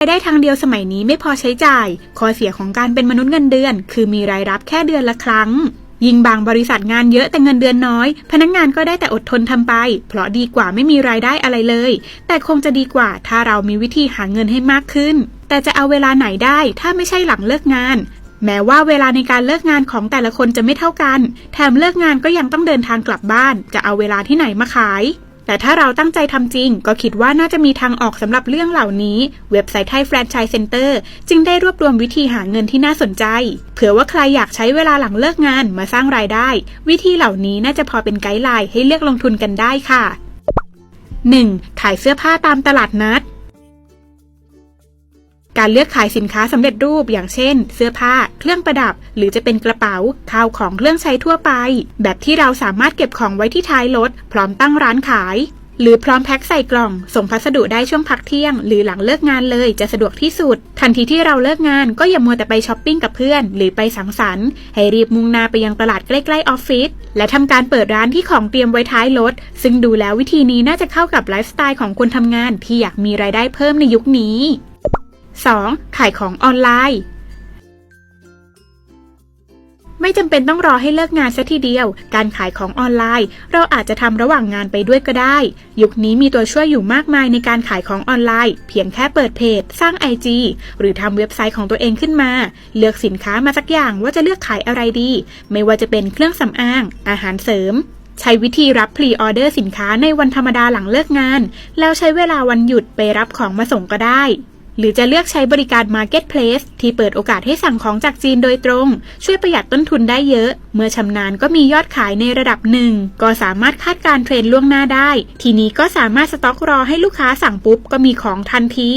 รายได้ทางเดียวสมัยนี้ไม่พอใช้จ่ายข้อเสียของการเป็นมนุษย์เงินเดือน คือมีรายรับแค่เดือนละครั้ง ยิ่งบางบริษัทงานเยอะแต่เงินเดือนน้อย พนักงานก็ได้แต่อดทนทำไป เพราะดีกว่าไม่มีรายได้อะไรเลย แต่คงจะดีกว่าถ้าเรามีวิธีหาเงินให้มากขึ้น แต่จะเอาเวลาไหนได้ถ้าไม่ใช่หลังเลิกงาน แม้ว่าเวลาในการเลิกงานของแต่ละคนจะไม่เท่ากัน แถมเลิกงานก็ยังต้องเดินทางกลับบ้าน จะเอาเวลาที่ไหนมาขาย แต่ถ้าเราตั้งใจทำจริง ก็คิดว่าน่าจะมีทางออกสำหรับเรื่องเหล่านี้ เว็บไซต์ไทยแฟรนไชส์เซ็นเตอร์จึงได้รวบรวมวิธีหาเงินที่น่าสนใจ เผื่อว่าใครอยากใช้เวลาหลังเลิกงานมาสร้างรายได้ วิธีเหล่านี้น่าจะพอเป็นไกด์ไลน์ให้เลือกลงทุนกันได้ค่ะ 1. ขายเสื้อผ้าตามตลาดนัด การเลือกขายสินค้าสำเร็จรูปอย่างเช่น เสื้อผ้า เครื่องประดับ หรือจะเป็นกระเป๋า ข้าวของเครื่องใช้ทั่วไป แบบที่เราสามารถเก็บของไว้ที่ท้ายรถพร้อมตั้งร้านขาย หรือพร้อมแพ็คใส่กล่อง ส่งพัสดุได้ช่วงพักเที่ยง หรือหลังเลิกงานเลยจะสะดวกที่สุด ทันทีที่เราเลิกงานก็อย่ามัวแต่ไปช้อปปิ้งกับเพื่อน หรือไปสังสรรค์ให้รีบมุ่งหน้าไปยังตลาดใกล้ๆออฟฟิศและทำการเปิดร้านที่ของเตรียมไว้ท้ายรถ ซึ่งดูแล้ววิธีนี้น่าจะเข้ากับไลฟ์สไตล์ของคนทำงานที่อยากมีรายได้เพิ่มในยุคนี้ 2. ขายของออนไลน์ ไม่จำเป็นต้องรอให้เลิกงานซะทีเดียว การขายของออนไลน์ เราอาจจะทำระหว่างงานไปด้วยก็ได้ ยุคนี้มีตัวช่วยอยู่มากมายในการขายของออนไลน์ เพียงแค่เปิดเพจ สร้าง IG หรือทำเว็บไซต์ของตัวเองขึ้นมา เลือกสินค้ามาสักอย่างว่าจะเลือกขายอะไรดี ไม่ว่าจะเป็นเครื่องสำอาง อาหารเสริมใช้วิธีรับพรีออเดอร์สินค้าในวันธรรมดาหลังเลิกงาน แล้วใช้เวลาวันหยุดไปรับของมาส่งก็ได้ หรือจะเลือกใช้บริการ Marketplace ที่เปิดโอกาสให้สั่งของจากจีนโดยตรง ช่วยประหยัดต้นทุนได้เยอะ เมื่อชำนาญก็มียอดขายในระดับหนึ่ง ก็สามารถคาดการเทรนล่วงหน้าได้ ทีนี้ก็สามารถสต็อกรอให้ลูกค้าสั่งปุ๊บ ก็มีของทันที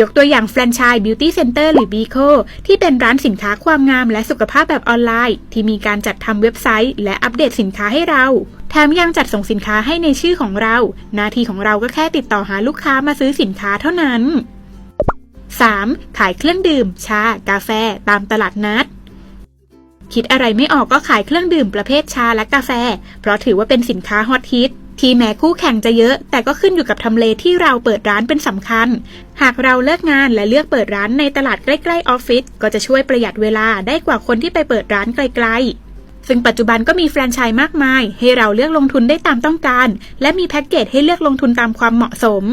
ยกตัวอย่างแฟรนไชส์ Beauty Center หรือ Bico ที่เป็นร้านสินค้าความงามและสุขภาพแบบออนไลน์ ที่มีการจัดทำเว็บไซต์ และอัปเดตสินค้าให้เรา แถมยังจัดส่งสินค้าให้ในชื่อของเรา หน้าที่ของเราก็แค่ติดต่อหาลูกค้ามาซื้อสินค้าเท่านั้น 3. ขายเครื่องดื่ม ชา กาแฟ ตามตลาดนัด คิดอะไรไม่ออกก็ขายเครื่องดื่มประเภทชาและกาแฟ เพราะถือว่าเป็นสินค้าฮอตฮิตที่แม้คู่แข่งจะเยอะ แต่ก็ขึ้นอยู่กับทำเลที่เราเปิดร้านเป็นสำคัญ หากเราเลิกงานและเลือกเปิดร้านในตลาดใกล้ๆออฟฟิศก็จะช่วยประหยัดเวลาได้กว่าคนที่ไปเปิดร้านไกลๆ ซึ่งปัจจุบันก็มีแฟรนไชส์มากมาย ให้เราเลือกลงทุนได้ตามต้องการ และมีแพ็กเกจให้เลือกลงทุนตามความเหมาะสม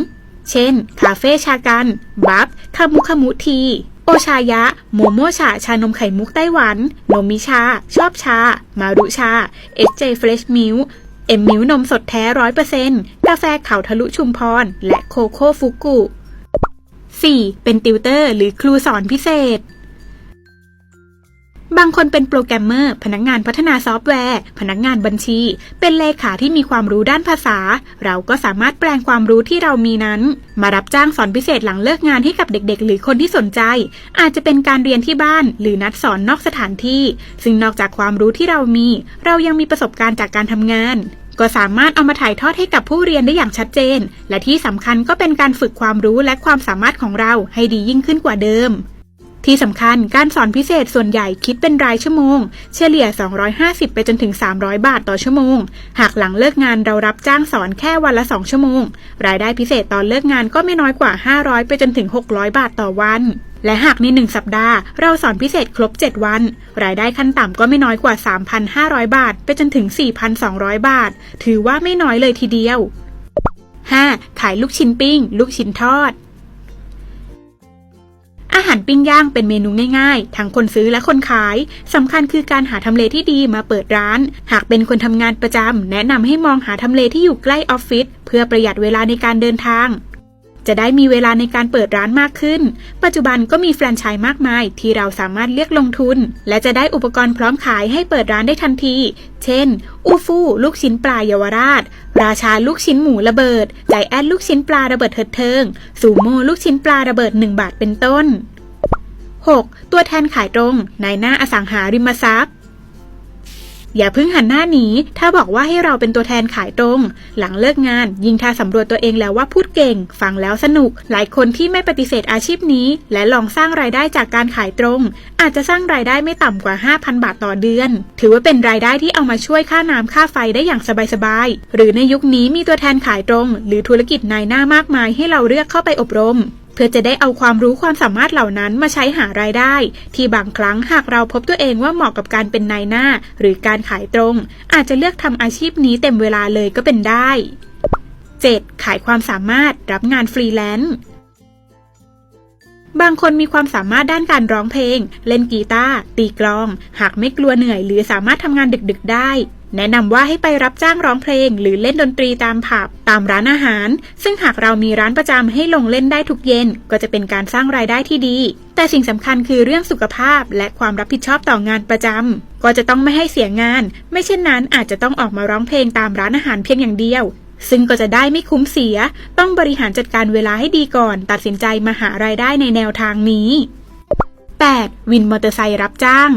เช่น คาเฟ่ชากัน บัฟคามุคามุที โอชายะ โมโมชา ชานมไข่มุกไต้หวัน นมมิชา ชอบชา มารุชา SJ Fresh Milk เอ็มมิวนมสดแท้ร้อยเปอร์เซ็นต์กาแฟเขาทะลุชุมพร และโคโค่ฟุกุ 4. เป็นติวเตอร์หรือครูสอนพิเศษ บางคนเป็นโปรแกรมเมอร์ พนักงานพัฒนาซอฟต์แวร์ พนักงานบัญชี เป็นเลขาที่มีความรู้ด้านภาษา เราก็สามารถแปลงความรู้ที่เรามีนั้น มารับจ้างสอนพิเศษหลังเลิกงานให้กับเด็กๆ หรือคนที่สนใจ อาจจะเป็นการเรียนที่บ้าน หรือนัดสอนนอกสถานที่ ซึ่งนอกจากความรู้ที่เรามี เรายังมีประสบการณ์จากการทำงานก็สามารถเอามาถ่ายทอดให้กับผู้เรียนได้อย่างชัดเจน และที่สำคัญก็เป็นการฝึกความรู้และความสามารถของเราให้ดียิ่งขึ้นกว่าเดิม ที่สำคัญการสอนพิเศษส่วนใหญ่คิดเป็นรายชั่วโมง เฉลี่ย 250 ไปจนถึง 300 บาทต่อชั่วโมง หากหลังเลิกงานเรารับจ้างสอนแค่วันละ 2 ชั่วโมง รายได้พิเศษตอนเลิกงานก็ไม่น้อยกว่า 500 ไปจนถึง 600 บาทต่อวันและหากใน 1 สัปดาห์ เราสอนพิเศษครบ 7 วัน รายได้ขั้นต่ำก็ไม่น้อยกว่า 3,500 บาท ไปจนถึง 4,200 บาท ถือว่าไม่น้อยเลยทีเดียว 5. ขายลูกชิ้นปิ้ง ลูกชิ้นทอด หารปิ้งย่างเป็นเมนูง่ายๆ ทั้งคนซื้อและคนขาย สำคัญคือการหาทำเลที่ดีมาเปิดร้าน หากเป็นคนทำงานประจำแนะนำให้มองหาทำเลที่อยู่ใกล้ออฟฟิศเพื่อประหยัดเวลาในการเดินทาง จะได้มีเวลาในการเปิดร้านมากขึ้น ปัจจุบันก็มีแฟรนไชส์มากมาย ที่เราสามารถเลือกลงทุน และจะได้อุปกรณ์พร้อมขายให้เปิดร้านได้ทันที เช่น อูฟู่ลูกชิ้นปลาเยาวราช ราชาลูกชิ้นหมูระเบิด ใจแอนลูกชิ้นปลาระเบิดเถิดเทิง สูโม่ลูกชิ้นปลาระเบิด 1 บาทเป็นต้น 6. ตัวแทนขายตรงนายหน้าอสังหาริมทรัพย์ อย่าเพิ่งหันหน้าหนี ถ้าบอกว่าให้เราเป็นตัวแทนขายตรง หลังเลิกงาน ยิ่งถ้าสำรวจตัวเองแล้วว่าพูดเก่ง ฟังแล้วสนุก หลายคนที่ไม่ปฏิเสธอาชีพนี้ และลองสร้างรายได้จากการขายตรง อาจจะสร้างรายได้ไม่ต่ำกว่า 5,000 บาทต่อเดือน ถือว่าเป็นรายได้ที่เอามาช่วยค่าน้ำค่าไฟได้อย่างสบายๆหรือในยุคนี้มีตัวแทนขายตรง หรือธุรกิจนายหน้ามากมายให้เราเลือกเข้าไปอบรม เพื่อจะได้เอาความรู้ความสามารถเหล่านั้นมาใช้หารายได้ ที่บางครั้งหากเราพบตัวเองว่าเหมาะกับการเป็นนายหน้า หรือการขายตรง อาจจะเลือกทำอาชีพนี้เต็มเวลาเลยก็เป็นได้ 7. ขายความสามารถรับงานฟรีแลนซ์ บางคนมีความสามารถด้านการร้องเพลง เล่นกีตาร์ตีกลอง หากไม่กลัวเหนื่อย หรือสามารถทำงานดึกๆได้ แนะนำว่าให้ไปรับจ้างร้องเพลง หรือเล่นดนตรีตามผับ ตามร้านอาหาร ซึ่งหากเรามีร้านประจำให้ลงเล่นได้ทุกเย็น ก็จะเป็นการสร้างรายได้ที่ดี แต่สิ่งสำคัญคือเรื่องสุขภาพและความรับผิดชอบต่องานประจำก็จะต้องไม่ให้เสียงาน ไม่เช่นนั้นอาจจะต้องออกมาร้องเพลงตามร้านอาหารเพียงอย่างเดียว ซึ่งก็จะได้ไม่คุ้มเสีย ต้องบริหารจัดการเวลาให้ดีก่อน ตัดสินใจมาหารายได้ในแนวทางนี้ 8. วินมอเตอร์ไซค์รับจ้าง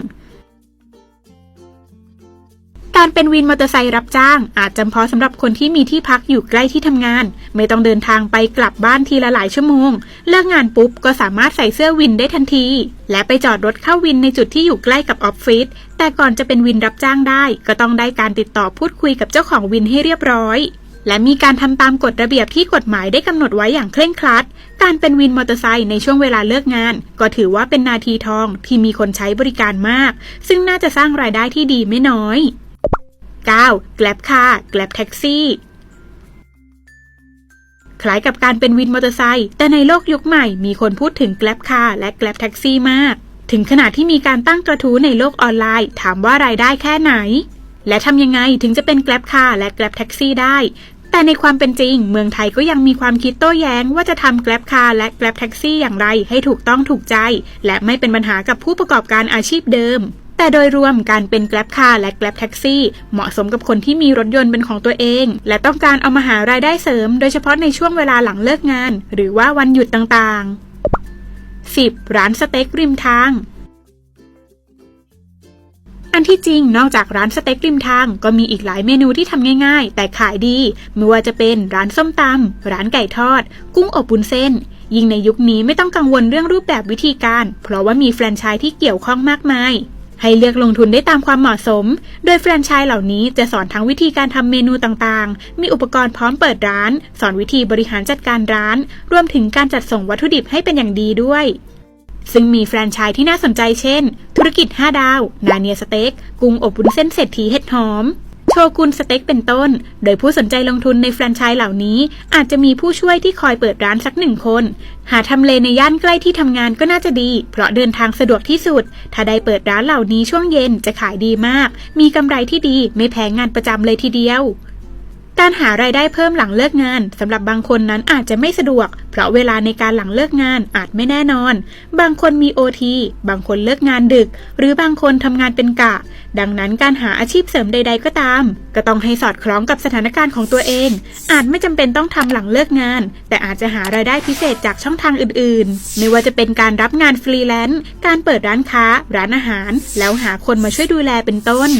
การเป็นวินมอเตอร์ไซค์รับจ้าง อาจจำเพาะสำหรับคนที่มีที่พักอยู่ใกล้ที่ทำงาน ไม่ต้องเดินทางไปกลับบ้านทีละหลายชั่วโมง เลิกงานปุ๊บก็สามารถใส่เสื้อวินได้ทันที และไปจอดรถเข้าวินในจุดที่อยู่ใกล้กับออฟฟิศแต่ก่อนจะเป็นวินรับจ้างได้ ก็ต้องได้การติดต่อพูดคุยกับเจ้าของวินให้เรียบร้อย และมีการทำตามกฎระเบียบที่กฎหมายได้กำหนดไว้อย่างเคร่งครัด การเป็นวินมอเตอร์ไซค์ในช่วงเวลาเลิกงาน ก็ถือว่าเป็นนาทีทองที่มีคนใช้บริการมาก ซึ่งน่าจะสร้างรายได้ที่ดีไม่น้อย 9. Grab Car Grab Taxi คล้ายกับการเป็นวินมอเตอร์ไซค์แต่ในโลกยุคใหม่มีคนพูดถึง Grab Car และ Grab Taxi มาก ถึงขนาดที่มีการตั้งกระทู้ในโลกออนไลน์ ถามว่ารายได้แค่ไหน และทำยังไงถึงจะเป็น Grab Car และ Grab Taxi ได้ แต่ในความเป็นจริง เมืองไทยก็ยังมีความคิดโต้แย้งว่าจะทำ Grab Car และ Grab Taxi อย่างไรให้ถูกต้องถูกใจ และไม่เป็นปัญหากับผู้ประกอบการอาชีพเดิม แต่โดยรวมการเป็น Grab Car และ Grab Taxi เหมาะสมกับคนที่มีรถยนต์เป็นของตัวเอง และต้องการเอามาหารายได้เสริม โดยเฉพาะในช่วงเวลาหลังเลิกงาน หรือว่าวันหยุดต่างๆ 10. ร้านสเต็กริมทาง อันที่จริงนอกจากร้านสเต็กริมทาง ก็มีอีกหลายเมนูที่ทำง่ายๆ แต่ขายดี ไม่ว่าจะเป็นร้านส้มตำร้านไก่ทอด กุ้งอบบุนเส้น ยิ่งในยุคนี้ไม่ต้องกังวลเรื่องรูปแบบวิธีการ เพราะว่ามีแฟรนไชส์ที่เกี่ยวข้องมากมายให้เลือกลงทุนได้ตามความเหมาะสม โดยแฟรนไชส์เหล่านี้จะสอนทั้งวิธีการทำเมนูต่างๆ มีอุปกรณ์พร้อมเปิดร้าน สอนวิธีบริหารจัดการร้าน รวมถึงการจัดส่งวัตถุดิบให้เป็นอย่างดีด้วย ซึ่งมีแฟรนไชส์ที่น่าสนใจเช่น ธุรกิจ 5 ดาว นาเนียสเต็กกุ้งอบวุ้นเส้นเศรษฐีเห็ดหอม โชกุนสเต็กเป็นต้น โดยผู้สนใจลงทุนในแฟรนไชส์เหล่านี้ อาจจะมีผู้ช่วยที่คอยเปิดร้านสักหนึ่งคน หาทำเลในย่านใกล้ที่ทำงานก็น่าจะดี เพราะเดินทางสะดวกที่สุด ถ้าได้เปิดร้านเหล่านี้ช่วงเย็นจะขายดีมาก มีกำไรที่ดีไม่แพ้งานประจำเลยทีเดียว การหารายได้เพิ่มหลังเลิกงานสำหรับบางคนนั้นอาจจะไม่สะดวก เพราะเวลาในการหลังเลิกงานอาจไม่แน่นอน บางคนมีโอทีบางคนเลิกงานดึก หรือบางคนทำงานเป็นกะ ดังนั้นการหาอาชีพเสริมใด ๆ ก็ตาม ก็ต้องให้สอดคล้องกับสถานการณ์ของตัวเอง อาจไม่จำเป็นต้องทำหลังเลิกงาน แต่อาจจะหารายได้พิเศษจากช่องทางอื่น ๆ ไม่ว่าจะเป็นการรับงานฟรีแลนซ์การเปิดร้านค้า ร้านอาหาร แล้วหาคนมาช่วยดูแลเป็นต้น